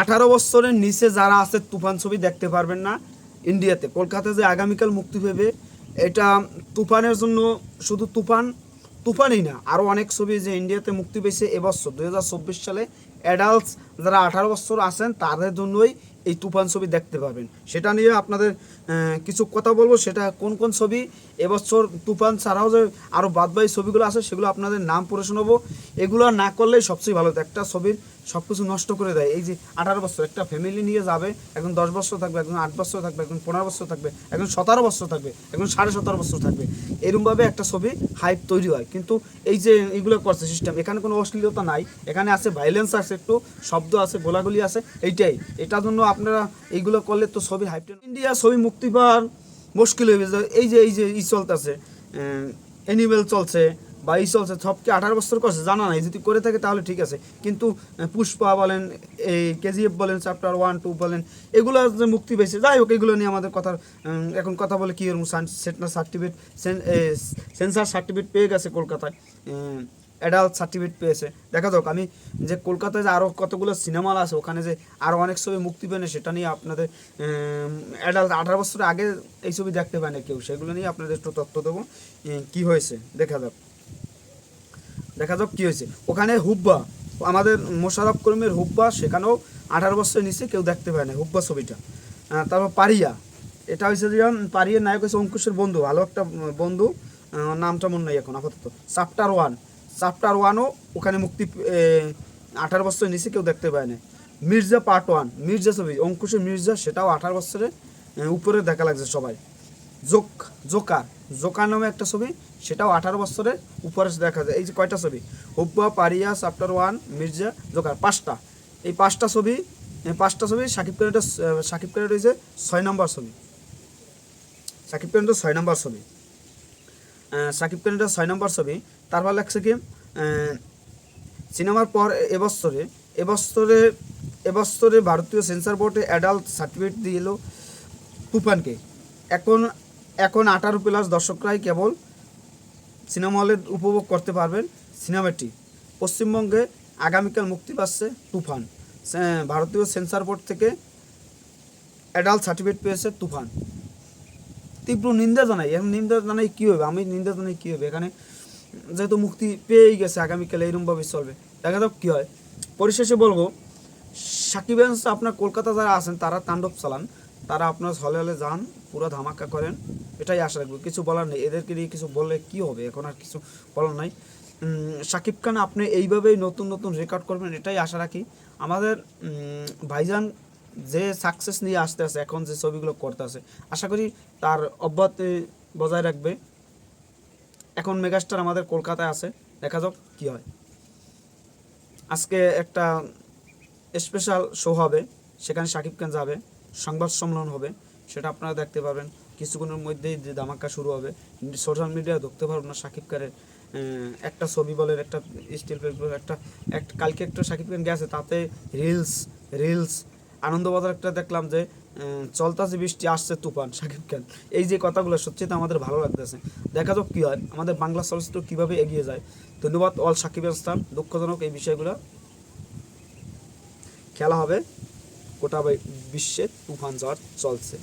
আঠারো বছরের নিচে যারা আছে, তুফান ছবি দেখতে পারবেন না ইন্ডিয়াতে। কলকাতা যে আগামীকাল মুক্তি পেবে, এটা তুফানের জন্য শুধু তুফান, তুফানই না আরও অনেক ছবি যে ইন্ডিয়াতে মুক্তি পেয়েছে এবছর দু হাজার চব্বিশ সালে অ্যাডাল্টস যারা আঠারো বছর আছেন, তাদের জন্যই এই তুফান ছবি দেখতে পাবেন। সেটা নিয়ে আপনাদের কিছু কথা বলব। সেটা কোন কোন ছবি? এবছর তুফান ছাড়াও যে আরও বাদবাকি ছবিগুলো আছে, সেগুলো আপনাদের নাম পড়ে শোনাবো। এগুলো না করলেই সবচেয়ে ভালো। একটা ছবির সব কিছু নষ্ট করে দেয়। এই যে আঠারো বছর, একটা ফ্যামিলি নিয়ে যাবে, একজন দশ বছর থাকবে, একজন আট বছর থাকবে, একজন পনেরো বছর থাকবে, একজন সতেরো বছর থাকবে, একজন সাড়ে সতেরো বছর থাকবে। এরকমভাবে একটা ছবি হাইপ তৈরি হয়। কিন্তু এই যে এইগুলো করছে সিস্টেম এখানে কোনো অশ্লীলতা নাই। এখানে আছে ভাইলেন্স আছে একটু, শব্দ আছে, গোলাগুলি আছে, এইটাই। এটার জন্য আপনারা এইগুলো করলে তো ছবি হাইপ ইন্ডিয়া ছবি মুক্তি পাওয়ার মুশকিল হয়ে যাবে। এই যে এই যে, ই চলতেছে অ্যানিমেল চলছে বা ই চলছে সবকে আঠারো বছর করছে? জানা নাই। যদি করে থাকে তাহলে ঠিক আছে। কিন্তু পুষ্পা বলেন, এই কেজিএফ বলেন চ্যাপ্টার ওয়ান টু বলেন, এগুলো যে মুক্তি পেয়েছে, যাই হোক, এগুলো নিয়ে আমাদের কথা এখন কথা বলে কি সেটা সার্টিফিকেট সেন্সার সার্টিফিকেট পেয়ে গেছে কলকাতায়। অ্যাডাল্ট সার্টিফিকেট পেয়েছে। দেখা যাক আমি যে কলকাতায় যে আরও কতগুলো সিনেমা আছে ওখানে যে আরও অনেক ছবি মুক্তি পেনে সেটা নিয়ে আপনাদের অ্যাডাল্ট আঠারো বছরের আগে এই ছবি দেখতে পায় না কেউ। সেগুলো নিয়ে আপনাদের একটু তথ্য দেবো কি হয়েছে। দেখা যাক। দেখা যাক কী হয়েছে। ওখানে হুব্বা আমাদের মোশারফ করিমের হুব্বা সেখানেও আঠারো বছরের নিচে কেউ দেখতে পায় না হুব্বা ছবিটা। তারপর পারিয়া এটা হয়েছে যে উম, পারিয়ার নায়ক হয়েছে অঙ্কুশের বন্ধু ভালো একটা বন্ধু। নামটা মনে নাই এখন আপাতত। চ্যাপ্টার ওয়ান চ্যাপ্টার ওয়ানও ওখানে মুক্তি আঠারো বছরের নিচে কেউ দেখতে পায় না। মির্জা পার্ট ওয়ান মির্জা ছবি অঙ্কুশের মির্জা, সেটাও আঠারো বছরের উপরে দেখা লাগছে সবাই। জোক, জোকার জোকার নামে একটা ছবি, সেটাও আঠারো বছরের উপরে দেখা যায়। এই যে কয়টা ছবি? Hubba, Pariah chapter one Mirza, Joker, পাঁচটা। এই পাঁচটা ছবি পাঁচটা ছবি সাকিব খানের সাকিব খানের রয়েছে ছয় নম্বর ছবি। সাকিব খানের ছয় নম্বর ছবি। সাকিব খানের ছয় নম্বর ছবি তারপর লাগছে কি? সিনেমার পর এবছরে এবছরে এবছরে ভারতীয় সেন্সার বোর্ডে অ্যাডাল্ট সার্টিফিকেট দিল তুফানকে এখন এখন আঠারো প্লাস দর্শকরাই কেবল সিনেমা হলে উপভোগ করতে পারবেন সিনেমাটি পশ্চিমবঙ্গে আগামীকাল মুক্তি পাচ্ছে তুফান। ভারতীয় সেন্সার বোর্ড থেকে অ্যাডাল্ট সার্টিফিকেট পেয়েছে তুফান। তীব্র নিন্দা জানাই। এখন নিন্দা জানাই কী হবে? আমি নিন্দা জানাই কী হবে? এখানে যেহেতু মুক্তি পেয়েই গেছে, আগামীকালে এইরকমভাবে চলবে। দেখা যাক কী হয়। পরিশেষে বলব, সাকিব আপনার কলকাতা যারা আছেন, তারা তাণ্ডব চালান। তারা আপনার হলে হলে যান, পুরো ধামাকা করেন। এটাই আশা রাখব। কিছু বলার নেই। এদেরকে নিয়ে কিছু বললে কি হবে? এখন আর কিছু বলার নাই। শাকিব খান, আপনি এইভাবেই নতুন নতুন রেকর্ড করবেন, এটাই আশা রাখি। আমাদের ভাইজান যে সাকসেস নিয়ে আসতে আছে, এখন যে ছবিগুলো করতে আছে, আশা করি তার অব্যাহতি বজায় রাখবে। এখন মেগাস্টার আমাদের কলকাতায় আছে, দেখা যাক কী হয়। আজকে একটা স্পেশাল শো হবে, সেখানে শাকিব খান যাবে, সংবাদ সম্মেলন হবে, সেটা আপনারা দেখতে পাবেন। কিছুক্ষণের মধ্যেই যে ধামাকা শুরু হবে সোশ্যাল মিডিয়ায় দেখতে পারব না শাকিব খানের একটা ছবি বলেন একটা স্টিল বলেন একটা একটা কালকে একটা শাকিব খান গেছে, তাতে রিলস রিলস আনন্দবাজার একটা দেখলাম যে চলতাছে বৃষ্টি, আসছে তুফান, সাকিব খান। এই যে কথাগুলো, সত্যি তো আমাদের ভালো লাগতেছে। দেখা যাক কী হয়, আমাদের বাংলা চলচ্চিত্র কীভাবে এগিয়ে যায়। ধন্যবাদ অল সাকিব স্থান দুঃখজনক এই বিষয়গুলো। খেলা হবে গোটা বিশ্বে, তুফান ঝড় চলছে।